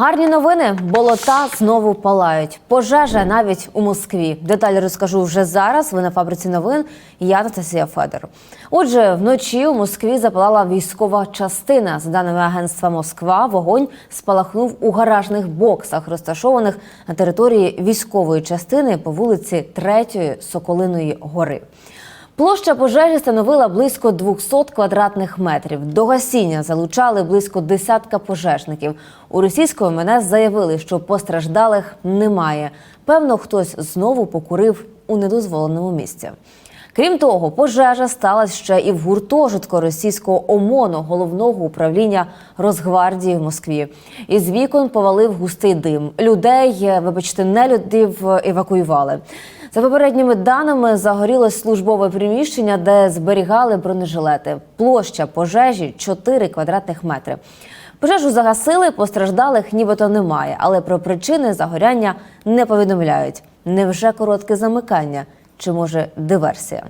Гарні новини. Болота знову палають. Пожежа навіть у Москві. Деталі розкажу вже зараз. Ви на фабриці новин. Я Анастасія Федор. Отже, вночі у Москві запалала військова частина. За даними агентства Москва, вогонь спалахнув у гаражних боксах, розташованих на території військової частини по вулиці 3 Соколиної гори. Площа пожежі становила близько 200 квадратних метрів. До гасіння залучали близько десятка пожежників. У російської МНС заявили, що постраждалих немає. Певно, хтось знову покурив у недозволеному місці. Крім того, пожежа сталася ще і в гуртожитку російського ОМОНу, головного управління Росгвардії в Москві. Із вікон повалив густий дим. Людей, вибачте, нелюдів евакуювали. За попередніми даними загорілось службове приміщення, де зберігали бронежилети. Площа пожежі 4 квадратних метри. Пожежу загасили, постраждалих нібито немає, але про причини загоряння не повідомляють. Невже коротке замикання чи може диверсія?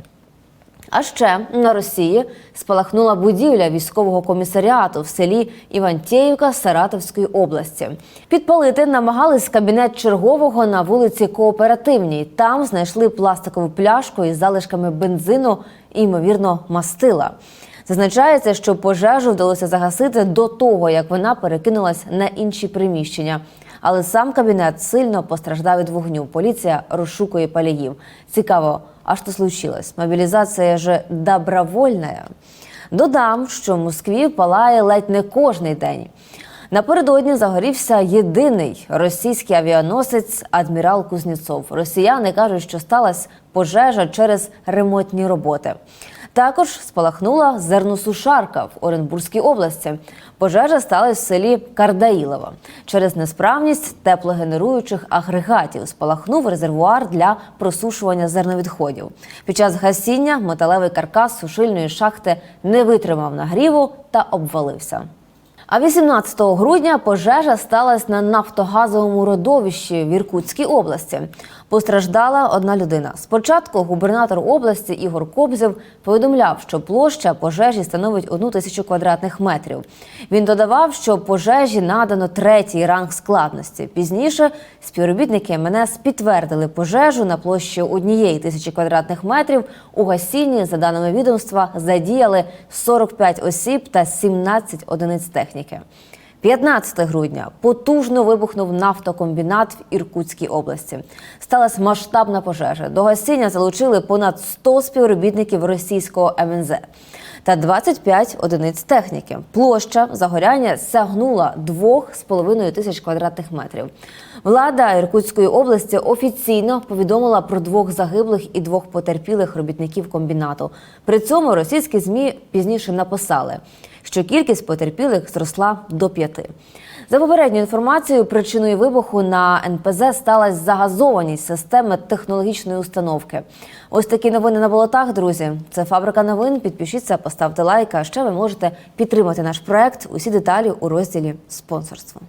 А ще на Росії спалахнула будівля військового комісаріату в селі Івантєївка Саратовської області. Підпалити намагались кабінет чергового на вулиці Кооперативній. Там знайшли пластикову пляшку із залишками бензину і, ймовірно, мастила. Зазначається, що пожежу вдалося загасити до того, як вона перекинулась на інші приміщення. Але сам кабінет сильно постраждав від вогню. Поліція розшукує паліїв. Цікаво, а що случилось? Мобілізація ж добровольна. Додам, що Москві палає ледь не кожний день. Напередодні загорівся єдиний російський авіаносець адмірал Кузнєцов. Росіяни кажуть, що сталася пожежа через ремонтні роботи. Також спалахнула зерносушарка в Оренбурзькій області. Пожежа сталася в селі Кардаїлова. Через несправність теплогенеруючих агрегатів спалахнув резервуар для просушування зерновідходів. Під час гасіння металевий каркас сушильної шахти не витримав нагріву та обвалився. А 18 грудня пожежа сталася на нафтогазовому родовищі в Іркутській області. Постраждала одна людина. Спочатку губернатор області Ігор Кобзєв повідомляв, що площа пожежі становить одну тисячу квадратних метрів. Він додавав, що пожежі надано третій ранг складності. Пізніше співробітники МНС підтвердили пожежу на площі однієї тисячі квадратних метрів. У гасінні, за даними відомства, задіяли 45 осіб та 17 одиниць техніки. 15 грудня потужно вибухнув нафтокомбінат в Іркутській області. Сталася масштабна пожежа. До гасіння залучили понад 100 співробітників російського МНЗ та 25 одиниць техніки. Площа загоряння сягнула 2,5 тисяч квадратних метрів. Влада Іркутської області офіційно повідомила про двох загиблих і двох потерпілих робітників комбінату. При цьому російські змі пізніше написали, що кількість потерпілих зросла до п'яти. За попередньою інформацією, причиною вибуху на НПЗ сталася загазованість системи технологічної установки. Ось такі новини на болотах, друзі. Це фабрика новин. Підпишіться, поставте лайк. А ще ви можете підтримати наш проект. Усі деталі у розділі спонсорство.